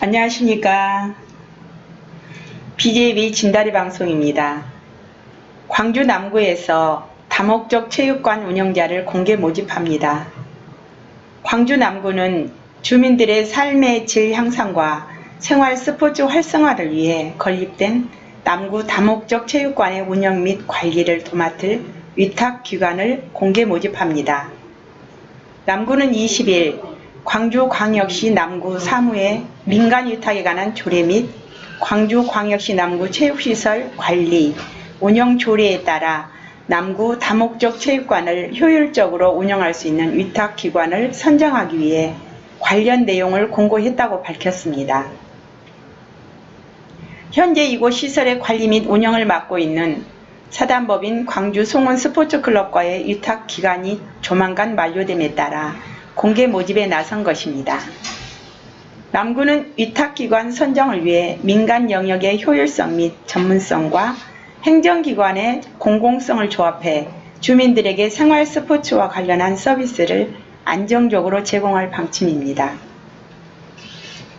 안녕하십니까. BJB 진다리 방송입니다. 광주 남구에서 다목적 체육관 운영자를 공개 모집합니다. 광주 남구는 주민들의 삶의 질 향상과 생활 스포츠 활성화를 위해 건립된 남구 다목적 체육관의 운영 및 관리를 도맡을 위탁 기관을 공개 모집합니다. 남구는 20일 광주광역시 남구 사무의 민간 위탁에 관한 조례 및 광주광역시 남구 체육시설 관리 운영 조례에 따라 남구 다목적 체육관을 효율적으로 운영할 수 있는 위탁기관을 선정하기 위해 관련 내용을 공고했다고 밝혔습니다. 현재 이곳 시설의 관리 및 운영을 맡고 있는 사단법인 광주 송원 스포츠클럽과의 위탁 기간이 조만간 만료됨에 따라 공개 모집에 나선 것입니다. 남구는 위탁기관 선정을 위해 민간 영역의 효율성 및 전문성과 행정기관의 공공성을 조합해 주민들에게 생활 스포츠와 관련한 서비스를 안정적으로 제공할 방침입니다.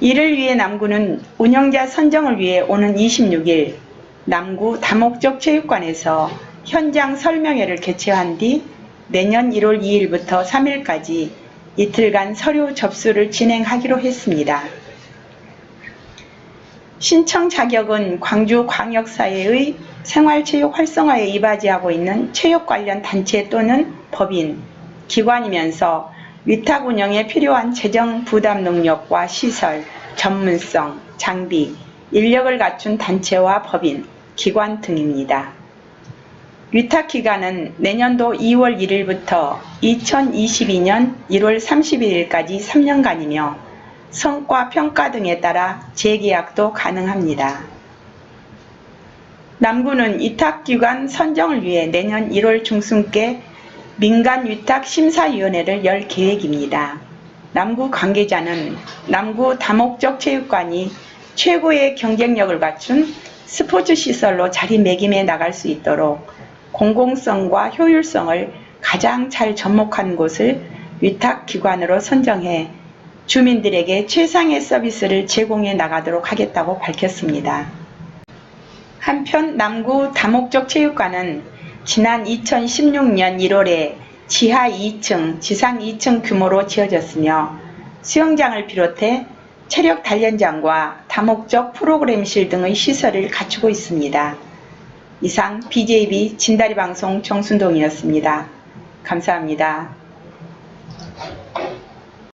이를 위해 남구는 운영자 선정을 위해 오는 26일 남구 다목적 체육관에서 현장 설명회를 개최한 뒤 내년 1월 2일부터 3일까지 이틀간 서류 접수를 진행하기로 했습니다. 신청 자격은 광주광역사회의 생활체육 활성화에 이바지하고 있는 체육 관련 단체 또는 법인, 기관이면서 위탁 운영에 필요한 재정 부담 능력과 시설, 전문성, 장비, 인력을 갖춘 단체와 법인, 기관 등입니다. 위탁 기간은 내년도 2월 1일부터 2022년 1월 31일까지 3년간이며 성과 평가 등에 따라 재계약도 가능합니다. 남구는 위탁기관 선정을 위해 내년 1월 중순께 민간위탁심사위원회를 열 계획입니다. 남구 관계자는 남구 다목적 체육관이 최고의 경쟁력을 갖춘 스포츠 시설로 자리매김해 나갈 수 있도록 공공성과 효율성을 가장 잘 접목한 곳을 위탁기관으로 선정해 주민들에게 최상의 서비스를 제공해 나가도록 하겠다고 밝혔습니다. 한편 남구 다목적 체육관은 지난 2016년 1월에 지하 2층, 지상 2층 규모로 지어졌으며 수영장을 비롯해 체력 단련장과 다목적 프로그램실 등의 시설을 갖추고 있습니다. 이상 BJB 진다리 방송 정순동이었습니다. 감사합니다.